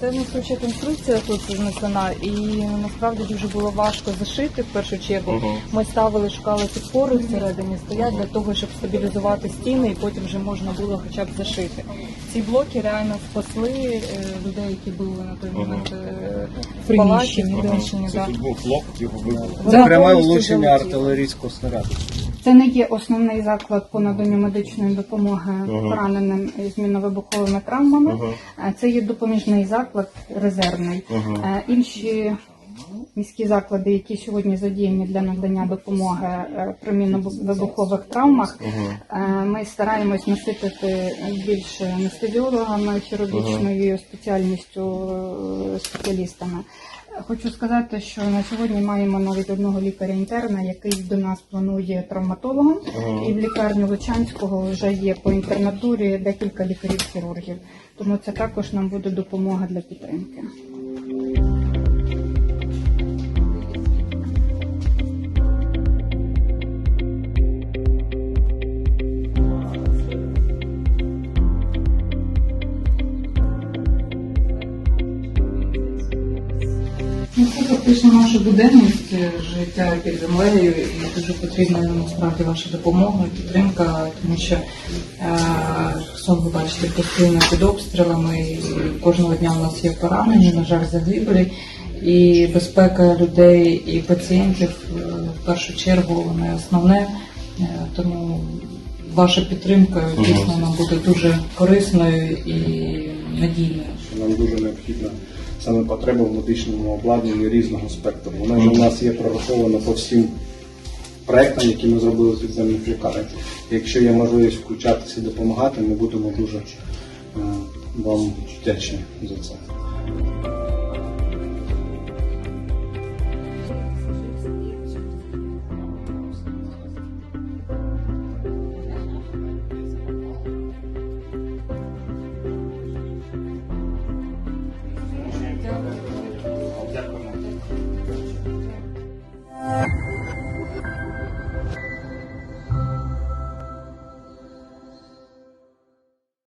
Це несуча конструкція тут знесена, і насправді дуже було важко зашити в першу чергу. Мгм. Ми ставили, шукали підпори всередині стоять для того, щоб стабілізувати стіни, і потім вже можна було хоча б зашити. Ці блоки реально спасли е, людей, які були на той момент е, в палаті, в приміщенні. Це Да. тут був хлоп, його. Вона Це пряме повністю влучення артилерійського снаряду. Це не є основний заклад по наданню медичної допомоги Ага. пораненим з мінно-вибуховими травмами. Ага. Е, Це є допоміжний заклад резервний. Ага. Е, Інші міські заклади, які сьогодні задіяні для надання допомоги е, при мінно-вибухових травмах, е, ми стараємось наситити більш анестезіологами, хірургічною спеціальністю е, спеціалістами. Хочу сказати, що на сьогодні маємо навіть одного лікаря-інтерна, який до нас планує травматологом, Ага. і в лікарні Лучанського вже є по інтернатурі декілька лікарів-хірургів. Тому це також нам буде допомога для підтримки. Це фактично наша буденність е, життя під землею, і дуже потрібна насправді ваша допомога, підтримка, тому що е, Херсон, ви бачите, постійно під обстрілами, і кожного дня у нас є поранені, на жаль, загиблі. І безпека людей і пацієнтів е, в першу чергу не основне. Тому ваша підтримка дійсно нам буде дуже корисною і надійною. нам дуже необхідна саме потреба в медичному обладнанні різного спектру. Вона вже у нас є прорахована по всім проектам, які ми зробили з відземних лікарень. Якщо є можливість включатися і допомагати, ми будемо дуже е, вам вдячні за це.